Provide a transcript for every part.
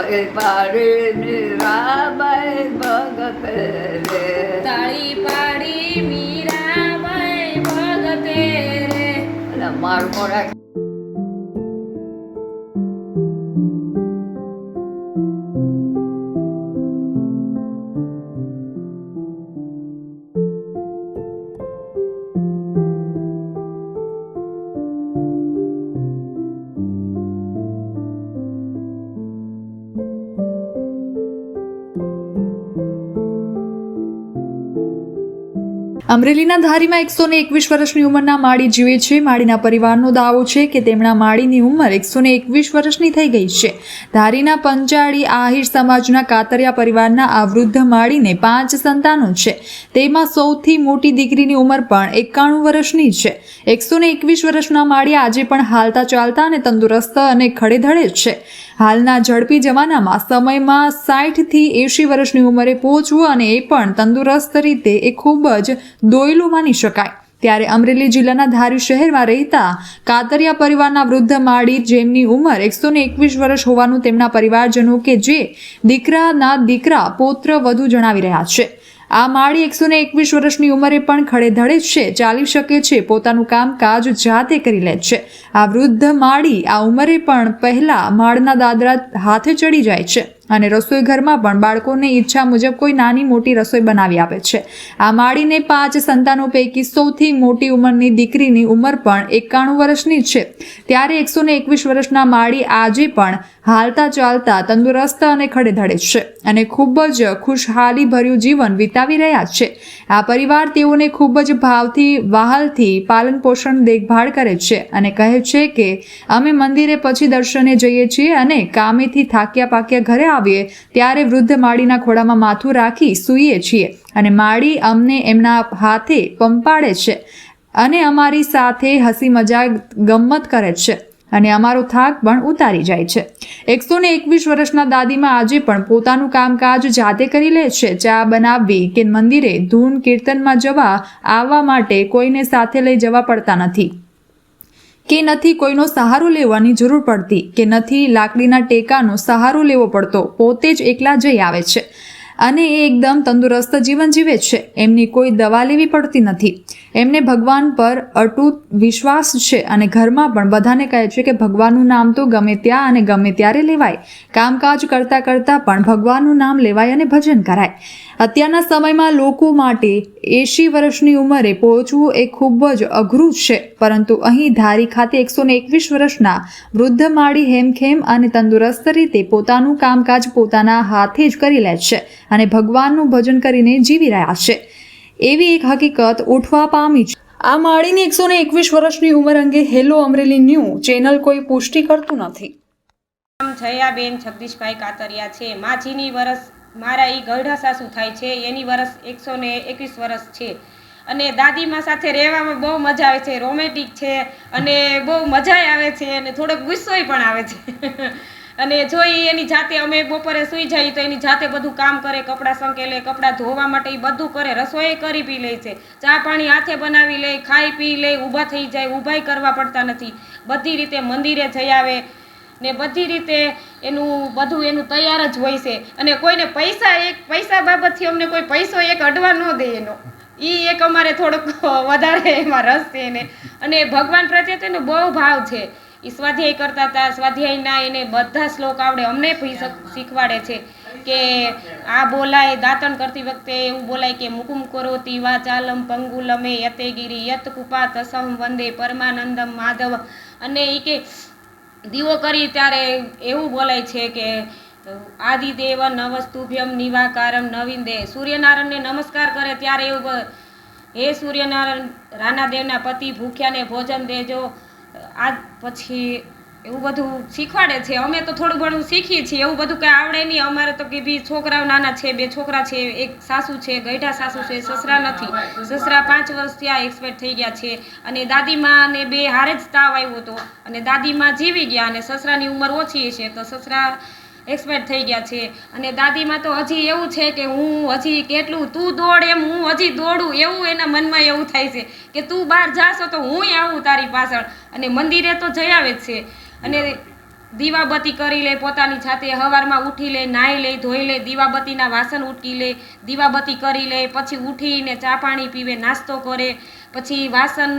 તાળી પાડી મીરાબાઈ ભગત રે તાળી પાડી મીરાબાઈ ભગતે રે અને મારું મોઢા અમરેલીના ધારીમાં એકસો ને એકવીસ વર્ષની ઉંમરના માળી જીવે છે. માળીના પરિવારનો દાવો છે કે તેમના માળીની ઉંમર એકસો ને એકવીસ વર્ષની થઈ ગઈ છે. ધારીના પંચાળી આહિર સમાજના કાતરિયા પરિવારના આ વૃદ્ધ માળીને પાંચ સંતાનો છે. તેમાં સૌથી મોટી દીકરીની ઉંમર પણ એકાણું વર્ષની છે. એકસો ને એકવીસ વર્ષના માળી આજે પણ હાલતા ચાલતા અને તંદુરસ્ત અને ખડેધડે છે. હાલના ઝડપી જમાનામાં સમયમાં સાઠથી એંશી વર્ષની ઉંમરે પહોંચવું અને એ પણ તંદુરસ્ત રીતે એ ખૂબ જ દોયલું માની શકાય. ત્યારે અમરેલી જિલ્લાના ધારી શહેરમાં રહેતા કાતરિયા પરિવારના વૃદ્ધ માળી જેમની ઉંમર એકસો ને એકવીસ વર્ષ હોવાનું તેમના પરિવારજનો કે જે દીકરાના દીકરા પૌત્ર વધુ જણાવી રહ્યા છે. આ માળી એકસો ને એકવીસ વર્ષની ઉંમરે પણ ખડેધડે છે. ચાલી શકે છે. પોતાનું કામકાજ જાતે કરી લે છે. આ વૃદ્ધ માળી આ ઉંમરે પણ પહેલા માળના દાદરા હાથે ચડી જાય છે. અને રસોઈ ઘરમાં પણ બાળકોને ઈચ્છા મુજબ કોઈ નાની મોટી રસોઈ બનાવી આપે છે. આ માળીને પાંચ સંતાનો પૈકી સૌથી મોટી ઉંમરની દીકરીની ઉંમર પણ એકાણું વર્ષની છે. ત્યારે એકસો ને એકવીસ વર્ષના માળી આજે પણ હાલતા ચાલતા તંદુરસ્ત અને ખડેધડે છે અને ખૂબ જ ખુશહાલી ભર્યું જીવન વિતાવી રહ્યા છે. આ પરિવાર તેઓને ખૂબ જ ભાવથી, વાહલથી પાલન પોષણ દેખભાળ કરે છે અને કહે છે કે, અમે મંદિરે પછી દર્શને જઈએ છીએ અને કામેથી થાક્યા પાક્યા ઘરે આવીએ ત્યારે વૃદ્ધ માળીના ખોળામાં માથું રાખી સૂઈએ છીએ અને માળી અમને એમના હાથે પંપાડે છે અને અમારી સાથે હસી મજાક ગમ્મત કરે છે અને અમારો થાક પણ ઉતારી જાય છે. એકસો ને એકવીસ વર્ષના દાદીમાં આજે પણ પોતાનું કામકાજ જાતે કરી લે છે, ચા બનાવવી કે મંદિરે ધૂન કીર્તનમાં જવા આવવા માટે કોઈને સાથે લઈ જવા પડતા નથી. કે નથી કોઈનો સહારો લેવાની જરૂર પડતી, કે નથી લાકડીના ટેકાનો સહારો લેવો પડતો, પોતે જ એકલા જઈ આવે છે. અને એ એકદમ તંદુરસ્ત જીવન જીવે છે. એમની કોઈ દવા લેવી પડતી નથી. એમને ભગવાન પર અટૂટ વિશ્વાસ છે અને ઘરમાં પણ બધાને કહે છે કે ભગવાનનું નામ તો ગમે ત્યાં અને ગમે ત્યારે લેવાય. કામકાજ કરતાં કરતાં પણ ભગવાનનું નામ લેવાય અને ભજન કરાય. અત્યારના સમયમાં લોકો માટે એંશી વર્ષની ઉંમરે પહોંચવું એ ખૂબ જ અઘરું છે. પરંતુ અહીં ધારી ખાતે એકસો ને એકવીસ વર્ષના વૃદ્ધ માળી હેમખેમ અને તંદુરસ્ત રીતે પોતાનું કામકાજ પોતાના હાથે જ કરી લે છે. અને ભગવાનનું ભજન કરીને જીવી રહ્યા છે. એવી એક હકીકત ઉઠવા પામી છે. આ માળીની એકસો ને એકવીસ વર્ષની ઉંમર અંગે હેલો અમરેલી ન્યૂ ચેનલ કોઈ પુષ્ટિ કરતું નથી. જયાબેન જગદીશભાઈ કાતરિયા છે. માજીની વરસ મારા એ ગઢા સાસુ થાય છે. એની વરસ એકસો ને એકવીસ વર્ષ છે. અને દાદીમા સાથે રહેવામાં બહુ મજા આવે છે. રોમેન્ટિક છે અને બહુ મજા આવે છે અને થોડોક ગુસ્સોય પણ આવે છે. અને જો એની જાતે અમે બપોરે સૂઈ જઈએ તો એની જાતે બધું કામ કરે, કપડાં સંકેલે, કપડાં ધોવા માટે એ બધું કરે, રસોઈ કરી પી લે છે. ચા પાણી હાથે બનાવી લે, ખાઈ પી લે, ઊભા થઈ જાય, ઊભાઈ કરવા પડતા નથી. બધી રીતે મંદિરે જઈ આવે ને બધી રીતે એનું બધું એનું તૈયાર જ હોય છે. અને કોઈને પૈસા એક, પૈસા બાબતથી અમને કોઈ પૈસો એક અડવા ન દે એનો. એ એક અમારે થોડોક વધારે એમાં રસ છે એને. અને ભગવાન પ્રત્યે તો એનો બહુ ભાવ છે. એ સ્વાધ્યાય કરતા હતા. સ્વાધ્યાયના એને બધા શ્લોક આવડે. અમને શીખવાડે છે કે આ બોલાય, દાંતણ કરતી વખતે એવું બોલાય કે મુકુમ કરોતી વાચાલમ પંગુલમે યતેગીરી યત કુપા તસમ વંદે પરમાનંદમ માધવ. અને એ કે દીવો કરી ત્યારે એવું બોલાય છે કે આદિદેવ નવસ્તુભ્યમ નિવાકારમ નવીન દે સૂર્યનારાયણને નમસ્કાર કરે ત્યારે એવું હે સૂર્યનારાયણ રાણાદેવના પતિ ભૂખ્યાને ભોજન દેજો. આ પછી એવું બધું શીખવાડે છે. અમે તો થોડું ઘણું શીખીએ છીએ. એવું બધું કંઈ આવડે નહીં. અમારે તો કે બી છોકરાઓ નાના છે, બે છોકરા છે, એક સાસુ છે ગઈઢા સાસુ છે, સસરા નથી. સસરા પાંચ વર્ષ ત્યાં એક્સપાયર થઈ ગયા છે. અને દાદીમાં ને બે હારે જ તાવ આવ્યો હતો. અને દાદીમાં જીવી ગયા અને સસરાની ઉંમર ઓછી છે તો સસરા એક્સપાયર થઈ ગયા છે. અને દાદીમાં તો હજી એવું છે કે હું હજી કેટલું, તું દોડ એમ, હું હજી દોડું એવું એના મનમાં એવું થાય છે કે તું બહાર જાશો તો હું આવું તારી પાછળ. અને મંદિરે તો જઈ આવે જ છે. અને દીવાબત્તી કરી લે, પોતાની જાતે સવારમાં ઉઠી લે, નાહી લે, ધોઈ લે, દીવાબત્તીના વાસણ ઉટકી લે, દીવાબત્તી કરી લે, પછી ઉઠીને ચા પાણી પીવે, નાસ્તો કરે. પછી વાસણ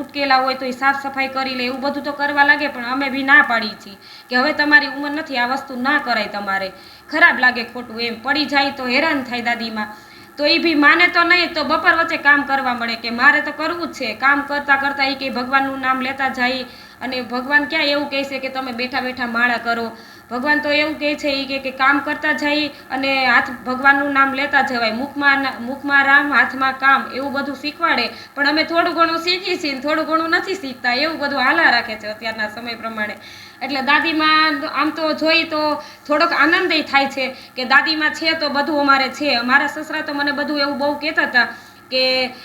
ઉટકેલા હોય તો એ સાફ સફાઈ કરી લે, એવું બધું તો કરવા લાગે, પણ અમે બી ના પાડી છીએ કે હવે તમારી ઉંમર નથી, આ વસ્તુ ના કરાય તમારે. ખરાબ લાગે ખોટું એમ, પડી જાય તો હેરાન થાય દાદીમાં. તો એ બી માને તો નહીં, તો બપોર વચ્ચે કામ કરવા મળે કે મારે તો કરવું જ છે. કામ કરતા કરતા એ કંઈ ભગવાનનું નામ લેતા જાય અને ભગવાન ક્યાં એવું કહે છે કે તમે બેઠા બેઠા માળા કરો. ભગવાન તો એવું કહે છે એ કે કામ કરતા જઈ અને હાથ ભગવાનનું નામ લેતા જવાય. મુખમાં મુખમાં રામ, હાથમાં કામ એવું બધું શીખવાડે. પણ અમે થોડું ઘણું શીખી છીએ થોડું ઘણું નથી શીખતા. એવું બધું હાલા રાખે છે અત્યારના સમય પ્રમાણે. એટલે દાદીમાં આમ તો જોઈ તો થોડોક આનંદય થાય છે કે દાદીમાં છે તો બધું અમારે છે. અમારા સસરા તો મને બધું એવું બહુ કહેતા હતા કે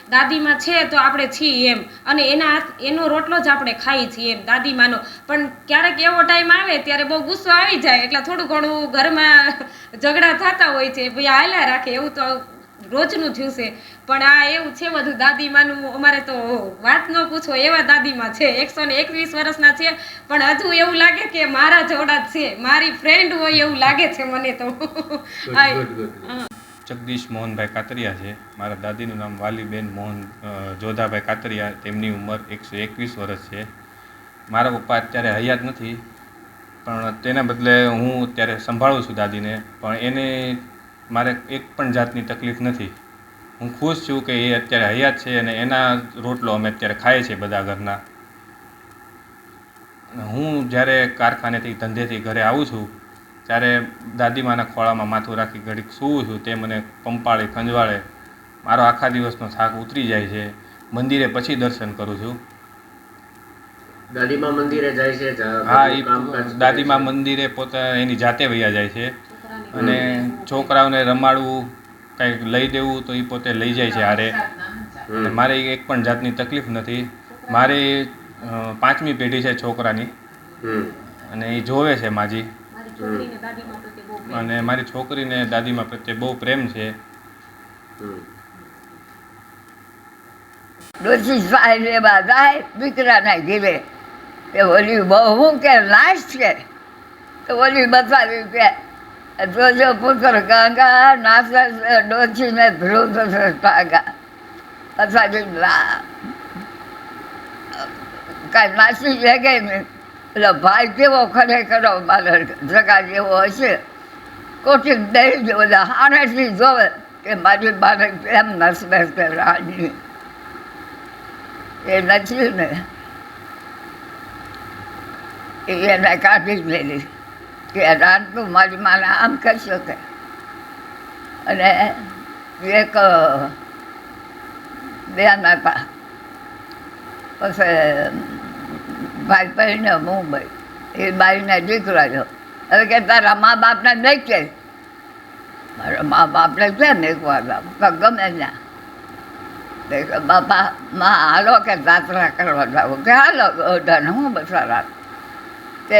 દાદીમાં છે તો આપણે છીએ એમ. અને એના એનો રોટલો જ આપણે ખાઈ છીએ એમ દાદીમાનો. પણ ક્યારેક એવો ટાઈમ આવે ત્યારે બહુ ગુસ્સો આવી જાય. એટલે થોડું ઘણું ઘરમાં ઝઘડા થતા હોય છે. ભાઈ હાલ્યા રાખે એવું તો રોજનું થયું છે. પણ આ એવું છે બધું દાદીમાનું. અમારે તો વાત ન પૂછો એવા દાદીમાં છે. એકસો ને એકવીસ વર્ષના છે પણ હજુ એવું લાગે કે મારા જોડા જ છે. મારી ફ્રેન્ડ હોય એવું લાગે છે મને તો. જગદીશ મોહનભાઈ કાતરિયા છે. મારા દાદીનું નામ વાલીબેન મોહન જોધાભાઈ કાતરિયા, તેમની ઉંમર એકસો એકવીસ વર્ષ છે. મારા પપ્પા અત્યારે હયાત નથી, પણ તેના બદલે હું અત્યારે સંભાળું છું દાદીને, પણ એને મારે એક પણ જાતની તકલીફ નથી. હું ખુશ છું કે એ અત્યારે હયાત છે અને એના રોટલો અમે અત્યારે ખાઈએ છીએ બધા ઘરના. હું જ્યારે કારખાનેથી ધંધેથી ઘરે આવું છું ત્યારે દાદીમાના ખોળામાં માથું રાખી ઘડીક સૂવું છું તે મને પંપાળે ખંજવાળે મારો આખા દિવસનો થાક ઉતરી જાય છે. મંદિરે પછી દર્શન કરું છું. દાદીમા મંદિરે જાય છે હા એ દાદીમા મંદિરે પોતા એની જાતે વૈયા જાય છે. અને છોકરાઓને રમાડવું કંઈક લઈ દેવું તો એ પોતે લઈ જાય છે હારે. મારે એક પણ જાતની તકલીફ નથી. મારે પાંચમી પેઢી છે છોકરાની. અને એ જોવે છે માજી. અને મારી છોકરીને દાદીમા પ્રત્યે બહુ પ્રેમ છે. ડોસી સાહેબ લેવા જાય દીકરાના ઘીરે તે ઓલી બહુ કે લાશ છે? તો ઓલી બતાવ્યું કે જોજો પુત્ર ગંગા નાશે ડોસીને ધ્રુવ થશે પાગા બતાવી લા. કાંઈ નાસી ગઈ ને એટલે ભાઈ કેવો ખરેખર જગા જેવો હશે? કોઠી દઈ જો બધા હારેથી જોવે કે મારી બાળક કેમ નસબે છે એ નથી ને. એને કાઢી જ લીધી કે રાતનું મારી માને આમ કહી કે? અને એક બેન હતા પછી ભાઈ પહેરીને મુંબઈ એ બાઈને દીકરા છો. હવે કે તારા મા બાપને નહીં કે મારા મા બાપને છે ને એક વાર ગમે ત્યાં. બાપા, માં, હાલો કે જાત્રા કરવા જાવ કે, હાલો ઓઢાને હું બસારા તે